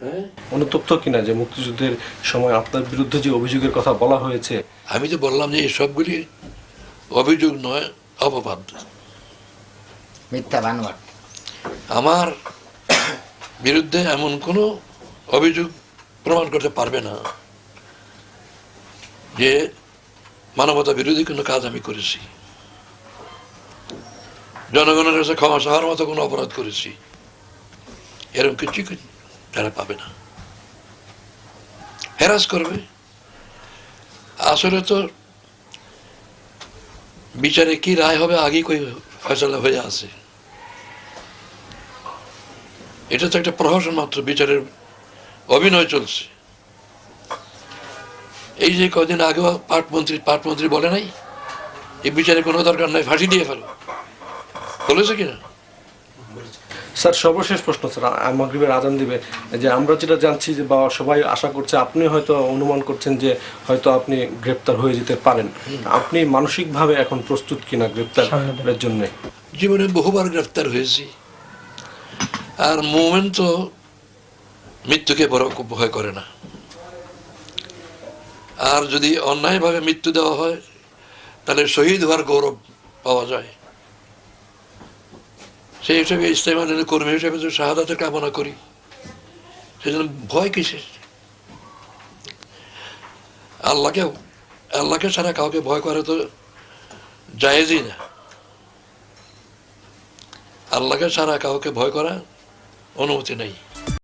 হ্যাঁ? অনুতপ্ত কিনা যে মুক্তিযুদ্ধের সময় আপনার বিরুদ্ধে যে অভিযোগের কথা বলা হয়েছে? আমি তো বললাম যে এই সবগুলি অভিযোগ নয় অপবাদ। মিথ্যা বানোয়াট। আমার বিরুদ্ধে এমন কোনো অভিযোগ প্রমাণ করতে পারবে না যে মানবতা বিরোধী কোনো কাজ আমি করেছি। জনগণের কাছে ক্ষমা চাওয়ার মতো কোনো অপরাধ করেছি। এরকম কিছু তারা পাবে না। হেরাস করবে। আসলে তো বিচারে কি রায় হবে আগেই কই ফয়সলা হয়ে আছে। এটা তো একটা প্রহসন মাত্র, বিচারের অভিনয় চলছে। এই যে কদিন আগেও পাটমন্ত্রী পাটমন্ত্রী বলে নাই, এই বিচারে কোনো দরকার নাই, ফাঁসি দিয়ে ফেলো। বলেছে কিনা? স্যার সর্বশেষ প্রশ্ন স্যার মাগরিবের আজান দিবে। যে আমরা যেটা জানছি যে বা সবাই আশা করছে আপনি হয়তো অনুমান করছেন যে হয়তো আপনি গ্রেপ্তার হয়ে যেতে পারেন। আপনি মানসিকভাবে এখন প্রস্তুত কিনা গ্রেপ্তারের জন্য? জীবনে বহুবার গ্রেফতার হয়েছি। আর মোমেন তো মৃত্যুকে বড় ভয় করে না। আর যদি অন্যায়ভাবে মৃত্যু দেওয়া হয় তাহলে শহীদ হওয়ার গৌরব পাওয়া যায়। সেই হিসেবে ইস্তেমানের কর্মী হিসেবে যদি শাহাদাতের কামনা করি সেজন্য ভয় কিসের? আল্লাহকেও, আল্লাহকে ছাড়া কাউকে ভয় করে তো জায়েজই না। আল্লাহকে ছাড়া কাউকে ভয় করা অনুমতি নেই।